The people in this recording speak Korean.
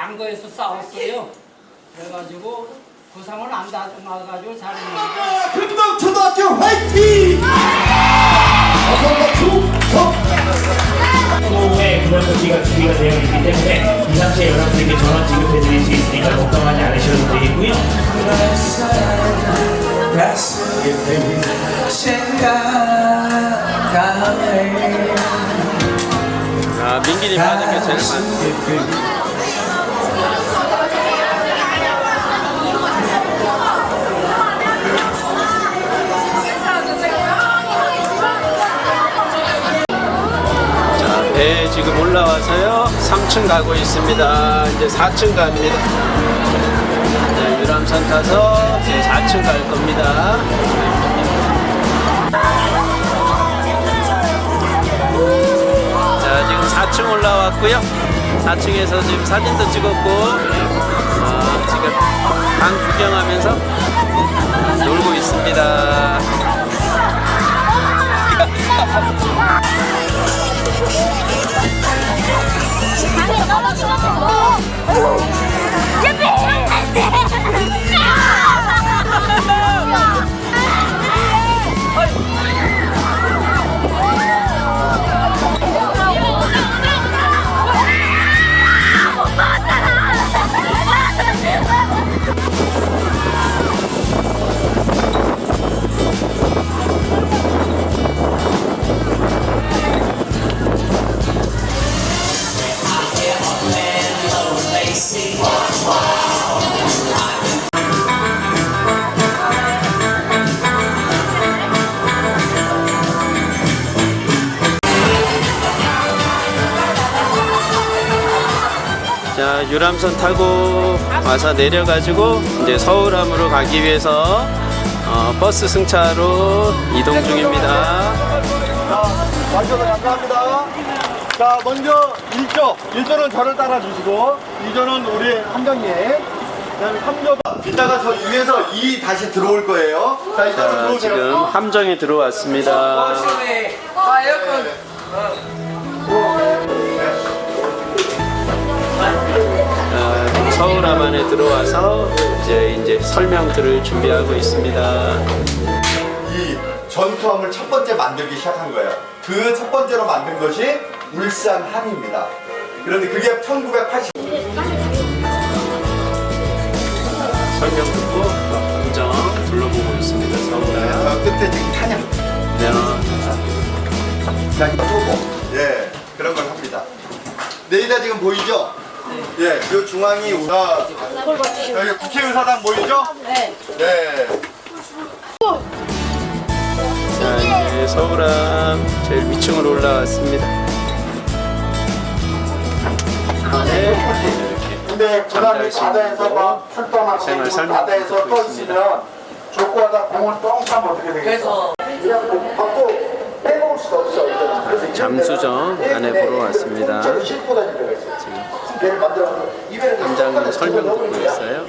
양거에서 싸웠어요. 그래가지고 부상을 안 당해가지고 잘했는데 금동초등학교 화이팅! 어서 충성! 후에 그런 문제가 준비가 되어 있기 때문에 이 상태에 여러분들께 전원 지급해 드릴 수 있으니까 걱정하지 않으셔도 되겠고요. 아, 민기님 하는 게 제일 많아. 자, 배 지금 올라와서요. 3층 가고 있습니다. 이제 4층 갑니다. 네, 유람선 타서 이제 4층 갈 겁니다. 자, 지금 4층 올라왔고요. 4층에서 지금 사진도 찍었고, 자, 유람선 타고 와서 내려가지고 이제 서울함으로 가기 위해서 어, 버스 승차로 이동 중입니다. 감사합니다. 자, 먼저 1조. 1조는 저를 따라주시고, 2조는 우리 함장님. 그 다음에 3조. 이따가 저 위에서 2 다시 들어올 거예요. 자, 이따가 자, 들어오세요. 지금 함정에 들어왔습니다. 어, 서울함 안에 들어와서 이제 이제 설명 들을 준비하고 있습니다. 이 전투함을 첫 번째 만들기 시작한 거예요. 그 첫 번째로 만든 것이 울산함입니다. 그런데 그게 1980. 설명 듣고 함정 둘러보고 있습니다. 서울함. 저 끝에 지금 탄양. 네. 자, 이거 쏘고. 예, 그런 걸 합니다. 내리다 지금 보이죠? 예, 그 중앙이 우라. 여기 국회의사당 보이죠? 네. 네. 자, 이제 서울함 제일 위층으로 올라왔습니다. 근데 수 바다에서 출동하고 바다에서 떠. 있으면 족구하다 공을 똥 차면 어떻게 되겠어? 그래서 받고 빼먹을 수가 없어. 그래서 잠수정 안에 보러 왔습니다. 입에를 함장님 설명 듣고 있어요.